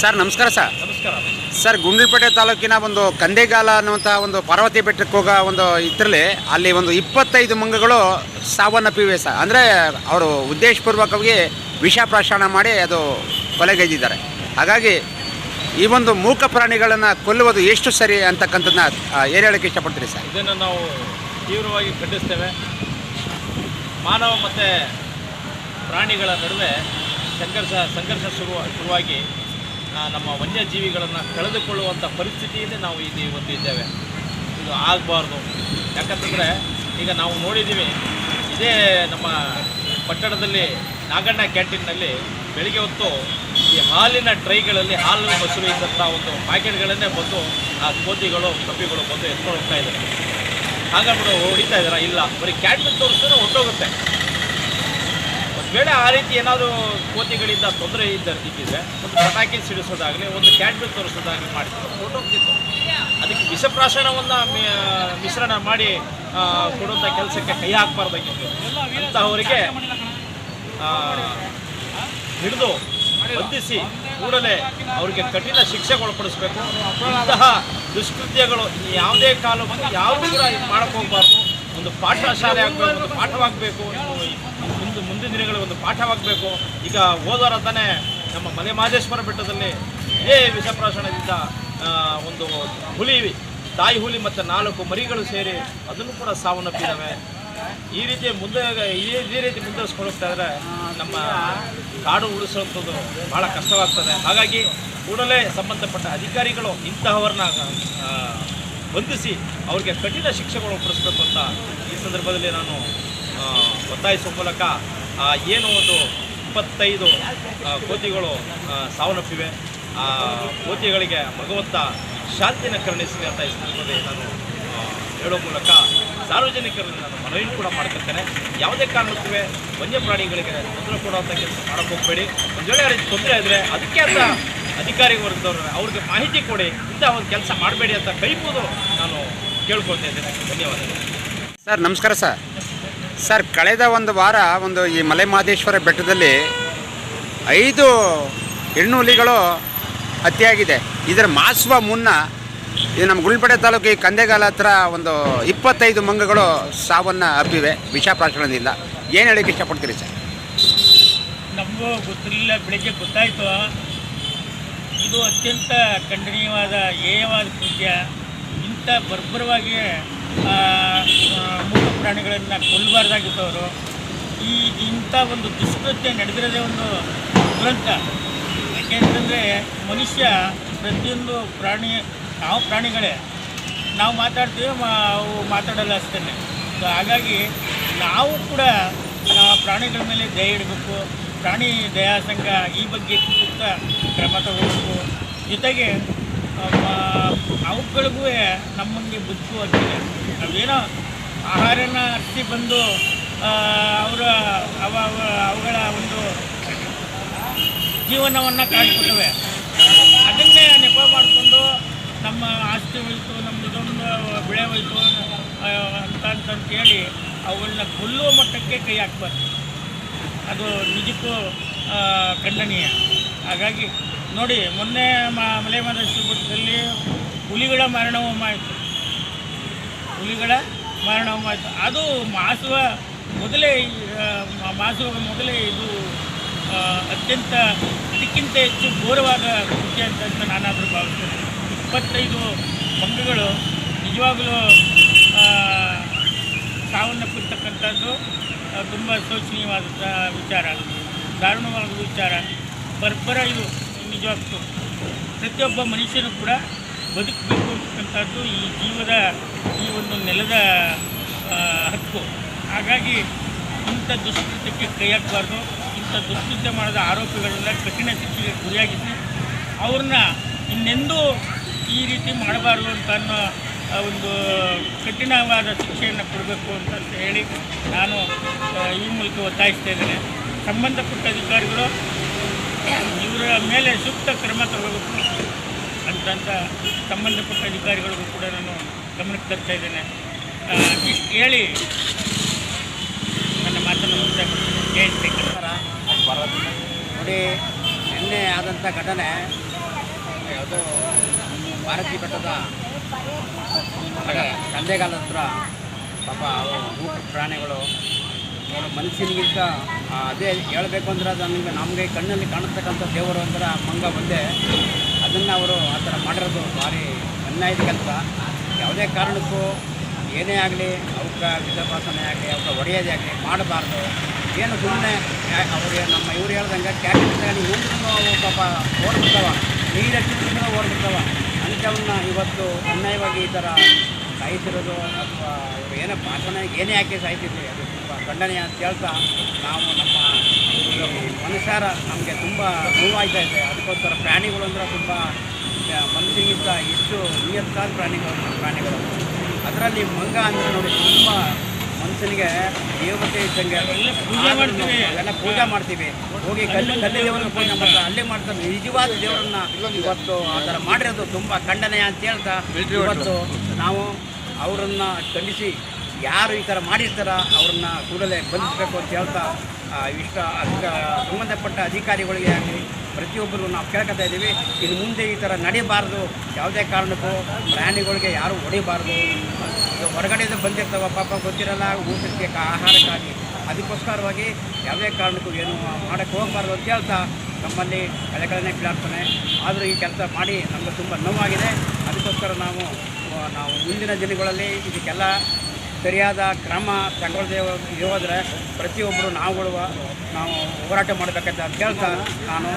Sir ನಮಸ್ಕಾರ sir. ನಮಸ್ಕಾರ. Sir Gundlupet ತಾಲೂಕಿನ ಒಂದು ಕಂದೆಗಾಲ ಅನ್ನುವಂಥ ಒಂದು ಪಾರ್ವತಿ ಬೆಟ್ಟಕ್ಕೆ ಹೋಗೋ ಒಂದು ಇದರಲ್ಲಿ ಅಲ್ಲಿ ಒಂದು ಇಪ್ಪತ್ತೈದು ಮಂಗಗಳು ಸಾವನ್ನಪ್ಪಿವೆ ಸರ್. ಅಂದರೆ ಅವರು ಉದ್ದೇಶಪೂರ್ವಕವಾಗಿ ವಿಷ ಪ್ರಾಶನ ಮಾಡಿ ಅದು ಕೊಲೆಗೈದಿದ್ದಾರೆ. ಹಾಗಾಗಿ ಈ ಒಂದು ಮೂಕ ಪ್ರಾಣಿಗಳನ್ನು ಕೊಲ್ಲುವುದು ಎಷ್ಟು ಸರಿ ಅಂತಕ್ಕಂಥದ್ದನ್ನ ಏನು ಹೇಳೋಕ್ಕೆ ಇಷ್ಟಪಡ್ತೀರಿ ಸರ್? ಇದನ್ನು ನಾವು ತೀವ್ರವಾಗಿ ಖಂಡಿಸ್ತೇವೆ. ಮಾನವ ಮತ್ತು ಪ್ರಾಣಿಗಳ ನಡುವೆ ಸಂಘರ್ಷ ಸಂಘರ್ಷ ಶುರು ಶುರುವಾಗಿ ನಮ್ಮ ವನ್ಯಜೀವಿಗಳನ್ನು ಕಳೆದುಕೊಳ್ಳುವಂಥ ಪರಿಸ್ಥಿತಿಯಲ್ಲಿ ನಾವು ಇಲ್ಲಿ ಒಂದು ಇದು ಆಗಬಾರ್ದು. ಯಾಕಂತಂದರೆ, ಈಗ ನಾವು ನೋಡಿದ್ದೀವಿ, ಇದೇ ನಮ್ಮ ಪಟ್ಟಣದಲ್ಲಿ, ನಾಗಣ್ಣ ಕ್ಯಾಂಟೀನ್ನಲ್ಲಿ ಬೆಳಿಗ್ಗೆ ಹೊತ್ತು ಈ ಹಾಲಿನ ಟ್ರೈಗಳಲ್ಲಿ ಹಾಲು ಮೊಸರು ಇದ್ದಂಥ ಒಂದು ಪ್ಯಾಕೆಟ್ಗಳನ್ನೇ ಬಂದು, ಆ ಕೋತಿಗಳು ಕಪ್ಪಿಗಳು ಬಂದು ಎತ್ಕೊಂಡು ಹೋಗ್ತಾ ಇದ್ದಾರೆ. ಹಾಗಾಗ್ಬಿಟ್ಟು ಹೊಡಿತಾ ಇದ್ದಾರಾ? ಇಲ್ಲ. ಬರೀ ಕ್ಯಾಂಟೀನ್ ತೋರಿಸಿದ್ರೆ ಹೊಟ್ಟೋಗುತ್ತೆ ವೇಳೆ ಆ ರೀತಿ ಏನಾದರೂ ಕೋತಿಗಳಿಂದ ತೊಂದರೆ ಇದ್ದ ಇದ್ದಿದ್ರೆ ಒಂದು ಪಟಾಕಿ ಸಿಡಿಸೋದಾಗಲಿ ಒಂದು ಕ್ಯಾಂಡಲ್ ತೋರಿಸೋದಾಗಲಿ ಫೋಟೋ ಹೊಟ್ಟೋಗ್ತಿತ್ತು ಅದಕ್ಕೆ ವಿಷಪ್ರಾಶನವನ್ನು ಮಿಶ್ರಣ ಮಾಡಿ ಕೊಡುವಂಥ ಕೆಲಸಕ್ಕೆ ಕೈ ಹಾಕಬಾರ್ದಾಗಿತ್ತು ಅಂತಹವರಿಗೆ ಹಿಡಿದು ಬಂಧಿಸಿ ಕೂಡಲೇ ಅವರಿಗೆ ಕಠಿಣ ಶಿಕ್ಷೆ ಒಳಪಡಿಸಬೇಕು. ಇಂತಹ ದುಷ್ಕೃತ್ಯಗಳು ಯಾವುದೇ ಕಾಲಕ್ಕೂ ಯಾರು ಕೂಡ ಮಾಡಕ್ಕೆ ಹೋಗಬಾರ್ದು. ಒಂದು ಪಾಠ ಶಾಲೆ ಆಗಬೇಕು ಒಂದು ಪಾಠವಾಗಬೇಕು. ಮುಂದೆ ಮುಂದಿನ ದಿನಗಳಲ್ಲಿ ಒಂದು ಪಾಠವಾಗಬೇಕು ಈಗ ಹೋದವರ ತಾನೇ ನಮ್ಮ ಮಲೆ ಮಹದೇಶ್ವರ ಬೆಟ್ಟದಲ್ಲಿ ಇದೇ ವಿಷಪ್ರಾಶನದಿಂದ ಒಂದು ಹುಲಿ, ತಾಯಿ ಹುಲಿ ಮತ್ತು ನಾಲ್ಕು ಮರಿಗಳು ಸೇರಿ ಅದನ್ನು ಕೂಡ ಸಾವನ್ನಪ್ಪಿದ್ದಾವೆ ಈ ರೀತಿ ಮುಂದೆ, ಈ ರೀತಿ ಮುಂದುವರಿಸ್ಕೊಂಡು ಹೋಗ್ತಾ ಇದ್ರೆ ನಮ್ಮ ಕಾಡು ಉಳಿಸುವಂಥದ್ದು ಭಾಳ ಕಷ್ಟವಾಗ್ತದೆ. ಹಾಗಾಗಿ ಕೂಡಲೇ ಸಂಬಂಧಪಟ್ಟ ಅಧಿಕಾರಿಗಳು ಇಂತಹವ್ರನ್ನ ಬಂಧಿಸಿ ಅವರಿಗೆ ಕಠಿಣ ಶಿಕ್ಷೆಗಳು ಕೊಡಿಸ್ಬೇಕು ಅಂತ ಈ ಸಂದರ್ಭದಲ್ಲಿ ನಾನು ಒತ್ತಾಯಿಸುವ ಮೂಲಕ ಏನು ಒಂದು ಇಪ್ಪತ್ತೈದು ಕೋತಿಗಳು ಸಾವನ್ನಪ್ಪಿವೆ. ಆ, ಕೋತಿಗಳಿಗೆ ಭಗವಂತ ಶಾಂತಿನ ಕರುಣಿಸಲಿ ಅಂತ ಈ ಸಂದರ್ಭದಲ್ಲಿ ನಾನು ಹೇಳೋ ಮೂಲಕ ಸಾರ್ವಜನಿಕರಲ್ಲಿ ನಾನು ಮನವಿಯನ್ನು ಕೂಡ ಮಾಡ್ಕೊಳ್ತೇನೆ. ಯಾವುದೇ ಕಾರಣಕ್ಕೂ ವನ್ಯಪ್ರಾಣಿಗಳಿಗೆ ತೊಂದರೆ ಕೊಡುವಂಥ ಕೆಲಸ ಮಾಡೋಕ್ಕೆ ಹೋಗಬೇಡಿ. ಒಂದು ವೇಳೆ ರೀತಿ ತೊಂದರೆ ಇದ್ದರೆ ಅದಕ್ಕೆ ಅಂತ ಅಧಿಕಾರಿ ವರ್ಗದವ್ರು ಅವ್ರಿಗೆ ಮಾಹಿತಿ ಕೊಡಿ. ಇಂಥ ಒಂದು ಕೆಲಸ ಮಾಡಬೇಡಿ ಅಂತ ಕೈಬೋದು ನಾನು ಕೇಳ್ಕೊಳ್ತಾ ಇದ್ದೇನೆ. ಧನ್ಯವಾದಗಳು. ಸರ್, ನಮಸ್ಕಾರ ಸರ್. ಸರ್, ಕಳೆದ ಒಂದು ವಾರ ಒಂದು ಈ ಮಲೆ ಮಹದೇಶ್ವರ ಬೆಟ್ಟದಲ್ಲಿ ಐದು ಹೆಣ್ಣು ಹುಲಿಗಳು ಹತ್ಯೆಯಾಗಿದೆ. ಇದರ ಮಾಸುವ ಮುನ್ನ ಇದು ನಮ್ಮ ಗುಳ್ಪಡೆ ತಾಲೂಕು ಈ ಕಂದೆಗಾಲ ಹತ್ರ ಒಂದು ಇಪ್ಪತ್ತೈದು ಮಂಗಗಳು ಸಾವನ್ನು ಹಬ್ಬಿವೆ. ವಿಷ ಪ್ರಾಶನದಿಂದ ಏನು ಹೇಳೋಕ್ಕೆ ಇಷ್ಟಪಡ್ತೀರಿ ಸರ್? ನಮಗೂ ಗೊತ್ತಿರಲಿಲ್ಲ, ಬೆಳಿಗ್ಗೆ ಗೊತ್ತಾಯಿತು. ಇದು ಅತ್ಯಂತ ಖಂಡನೀಯವಾದ ಹೇಯವಾದ ಕೃತ್ಯ. ಇಂಥ ಬರ್ಬರವಾಗಿ ಆ, ಪ್ರಾಣಿಗಳನ್ನು ಕೊಲ್ಲಬಾರ್ದಾಗಿತ್ತು ಅವರು ಈ ಇಂಥ ಒಂದು ದುಷ್ಕೃತ್ಯ ನಡೆದಿರೋದೇ ಒಂದು ದುರಂತ. ಯಾಕೆಂತಂದರೆ ಮನುಷ್ಯ ಪ್ರತಿಯೊಂದು ಪ್ರಾಣಿ ನಾವು ಪ್ರಾಣಿಗಳೇ. ನಾವು ಮಾತಾಡ್ತೀವಿ ಅವು ಮಾತಾಡಲ್ಲ ಅಷ್ಟೇ ಸೊ ಹಾಗಾಗಿ ನಾವು ಕೂಡ ಪ್ರಾಣಿಗಳ ಮೇಲೆ ದಯ ಇಡಬೇಕು. ಪ್ರಾಣಿ ದಯಾ ಸಂಘ ಈ ಬಗ್ಗೆ ಸೂಕ್ತ ಕ್ರಮ ತಗೋಬೇಕು. ಜೊತೆಗೆ ಅವುಗಳಿಗೂ ನಮ್ಮಂಗೆ ಬದುಕುವಂತಿದೆ ನಾವೇನೋ ಆಹಾರನ ಹತ್ತಿ ಬಂದು ಅವರ, ಅವ, ಅವ- ಅವುಗಳ ಒಂದು ಜೀವನವನ್ನು ಕಾಡ್ಕೊತವೆ ಅದನ್ನೇ ನೆಪ ಮಾಡಿಕೊಂಡು ನಮ್ಮ ಆಸ್ತಿ ಹೋಯ್ತು ನಮ್ಮ ಇದೊಂದು ಬೆಳೆ ಹೋಯ್ತು ಅಂತ ಅಂತ ಅಂತಂತೇಳಿ ಅವುಗಳನ್ನ ಕೊಲ್ಲುವ ಮಟ್ಟಕ್ಕೆ ಕೈ ಹಾಕ್ಬಾರ್ದು. ಅದು ನಿಜಕ್ಕೂ ಖಂಡನೀಯ. ಹಾಗಾಗಿ ನೋಡಿ, ಮೊನ್ನೆ ಮಲೆ ಮಹದೇಶ್ವರ ಬೆಟ್ಟದಲ್ಲಿ ಹುಲಿಗಳ ಆಯಿತು. ಹುಲಿಗಳ ಆಯಿತು. ಅದು ಮಾಸುವ ಮೊದಲೇ ಮಾಸುವ ಮೊದಲೇ ಇದು ಅತ್ಯಂತ, ಅದಕ್ಕಿಂತ ಹೆಚ್ಚು ಘೋರವಾದ ಕೃತ್ಯ ಅಂತ ನಾನಾದರೂ ಭಾವಿಸ್ತೇನೆ. ಇಪ್ಪತ್ತೈದು ಮಂಗಗಳು ನಿಜವಾಗಲೂ ಸಾವನ್ನಪ್ಪಿರ್ತಕ್ಕಂಥದ್ದು ತುಂಬ ಶೋಚನೀಯವಾದಂಥ ವಿಚಾರ. ದಾರುಣವಾದ ವಿಚಾರ. ಬರ್ಬರ ಇದು. ನಿಜವಾಗ್ತು ಪ್ರತಿಯೊಬ್ಬ ಮನುಷ್ಯನು ಕೂಡ ಬದುಕಬೇಕು ಅಂತಕ್ಕಂಥದ್ದು ಈ ಜೀವದ ಈ ಒಂದು ನೆಲದ ಹಕ್ಕು. ಹಾಗಾಗಿ ಇಂಥ ದುಷ್ಕೃತ್ಯಕ್ಕೆ ಕೈ ಹಾಕಬಾರ್ದು. ಇಂಥ ದುಷ್ಕೃತ್ಯ ಮಾಡಿದ ಆರೋಪಿಗಳನ್ನ ಕಠಿಣ ಶಿಕ್ಷೆಗೆ ಗುರಿಯಾಗಿಸಿ ಅವ್ರನ್ನ ಇನ್ನೆಂದೂ ಈ ರೀತಿ ಮಾಡಬಾರ್ದು ಅಂತ ಅನ್ನೋ ಒಂದು ಕಠಿಣವಾದ ಶಿಕ್ಷೆಯನ್ನು ಕೊಡಬೇಕು ಅಂತ ಹೇಳಿ ನಾನು ಈ ಮೂಲಕ ಒತ್ತಾಯಿಸ್ತಾ ಇದ್ದೇನೆ. ಸಂಬಂಧಪಟ್ಟ ಅಧಿಕಾರಿಗಳು ಇವರ ಮೇಲೆ ಸೂಕ್ತ ಕ್ರಮ ತಗೋಬೇಕು ಅಂತಂತ ಸಂಬಂಧಪಟ್ಟ ಅಧಿಕಾರಿಗಳಿಗೂ ಕೂಡ ನಾನು ಗಮನಕ್ಕೆ ತರ್ತಾ ಇದ್ದೇನೆ. ಇಷ್ಟು ಹೇಳಿ ನನ್ನ ಮಾತನ್ನು ಜಯಂತಿ ನೋಡಿ, ನಿನ್ನೆ ಆದಂಥ ಘಟನೆ, ಯಾವುದೋ ಭಾರತೀಯ ಬೆಟ್ಟದ ತಂದೆಗಾಲ ಹತ್ರ ಪಾಪ ಪ್ರಾಣಿಗಳು ಅವರು ಮನುಷ್ಯನಿಗಿಂತ ಅದೇ ಹೇಳಬೇಕು ಅಂದ್ರೆ ಅದು ನಮಗೆ ನಮಗೆ ಕಣ್ಣಲ್ಲಿ ಕಾಣತಕ್ಕಂಥ ದೇವರು ಅಂದ್ರೆ ಮಂಗ ಒಂದೇ. ಅದನ್ನು ಅವರು ಆ ಥರ ಮಾಡಿರೋದು ಭಾರಿ ಅನ್ಯಾಯದ ಕೆಲಸ ಯಾವುದೇ ಕಾರಣಕ್ಕೂ ಏನೇ ಆಗಲಿ ಅವಕ್ಕೆ ವಿಧಪಾಸನೆ ಆಗಲಿ ಅವಕ್ಕೆ ಹೊಡೆಯೋದೇ ಆಗಲಿ ಮಾಡಬಾರ್ದು. ಏನು ಸುಮ್ಮನೆ ಅವ್ರಿಗೆ ನಮ್ಮ ಇವ್ರು ಹೇಳ್ದಂಗೆ ಕ್ಯಾಬಿನೆಟ್ ಮುಂದೂ ಪಾಪ ಓಡ್ಬಿಡ್ತಾವ. ನೀರು ಹಚ್ಚಿದ್ರು ಓಡ್ಬಿಡ್ತಾವ. ಅಂಥವನ್ನ ಇವತ್ತು ಅನ್ಯಾಯವಾಗಿ ಈ ಥರ ಸಾಯ್ತಿರೋದು ಅಥವಾ ಅವ್ರು ಏನೇ ಭಾಷಣ ಏನೇ ಹಾಕಿ ಸಾಯ್ತಿದ್ವಿ ಅದು. ಖಂಡನೀಯ ಅಂತ ಹೇಳ್ತಾ ನಾವು ನಮ್ಮ ಮನುಷ್ಯರ ನಮಗೆ ತುಂಬ ನೋವಾಗ್ತಾ ಇದೆ. ಅದಕ್ಕೋಸ್ಕರ ಪ್ರಾಣಿಗಳು ಅಂದ್ರೆ ತುಂಬ ಮನುಷ್ಯನಿಗಿಂತ ಹೆಚ್ಚು ನಿಯತ್ತಾದ ಪ್ರಾಣಿಗಳು ಪ್ರಾಣಿಗಳು. ಅದರಲ್ಲಿ ಮಂಗ ಅಂದರೆ ನೋಡಿ ತುಂಬ ಮನುಷ್ಯನಿಗೆ ದೇವತೆ ಇದ್ದಂಗೆ. ಎಲ್ಲ ಪೂಜೆ ಮಾಡ್ತೀವಿ. ಎಲ್ಲ ಪೂಜೆ ಮಾಡ್ತೀವಿ. ಹೋಗಿ ಕಲ್ಲು ಕಲ್ಲಿ ದೇವರನ್ನು ಪೂಜೆ ಮಾಡ್ತಾರೆ. ಅಲ್ಲೇ ಮಾಡ್ತಾರೆ. ನಿಜವಾದ ದೇವರನ್ನ ಇವತ್ತು ಆ ಥರ ಮಾಡಿರೋದು ತುಂಬ ಖಂಡನೆಯ ಅಂತ ಹೇಳ್ತಾ ಇವತ್ತು ನಾವು ಅವರನ್ನು ಖಂಡಿಸಿ ಯಾರು ಈ ಥರ ಮಾಡಿರ್ತಾರ ಅವ್ರನ್ನ ಕೂಡಲೇ ಬಂಧಿಸಬೇಕು ಅಂತ ಹೇಳ್ತಾ ಇಷ್ಟ ಅದಕ್ಕೆ ಸಂಬಂಧಪಟ್ಟ ಅಧಿಕಾರಿಗಳಿಗೆ ಆಗಲಿ ಪ್ರತಿಯೊಬ್ಬರು ನಾವು ಕೇಳ್ಕೊತಾ ಇದ್ದೀವಿ. ಇನ್ನು ಮುಂದೆ ಈ ಥರ ನಡೀಬಾರ್ದು. ಯಾವುದೇ ಕಾರಣಕ್ಕೂ ಪ್ರಾಣಿಗಳಿಗೆ ಯಾರು ಹೊಡಿಬಾರ್ದು. ಹೊರಗಡೆಯಿಂದ ಬಂದಿರ್ತಾವ ಪಾಪ ಗೊತ್ತಿರಲ್ಲ, ಊಟಕ್ಕೆ ಆಹಾರಕ್ಕಾಗಿ. ಅದಕ್ಕೋಸ್ಕರವಾಗಿ ಯಾವುದೇ ಕಾರಣಕ್ಕೂ ಏನು ಮಾಡೋಕ್ಕೆ ಹೋಗಬಾರ್ದು ಅಂತ ಹೇಳ್ತಾ ನಮ್ಮಲ್ಲಿ ಕಳೆಗಳನ್ನೇ ಪ್ರಾರ್ಥನೆ ಆದರೂ ಈ ಕೆಲಸ ಮಾಡಿ ನಮಗೆ ತುಂಬ ನೋವಾಗಿದೆ. ಅದಕ್ಕೋಸ್ಕರ ನಾವು ನಾವು ಮುಂದಿನ ದಿನಗಳಲ್ಲಿ ಇದಕ್ಕೆಲ್ಲ ಸರಿಯಾದ ಕ್ರಮ ತಗೊಳ್ಳದೆ ಹೋದರೆ ಪ್ರತಿಯೊಬ್ಬರು ನಾವುಗಳು ನಾವು ಹೋರಾಟ ಮಾಡಬೇಕಂತ ಕೇಳ್ತಾ ನಾನು.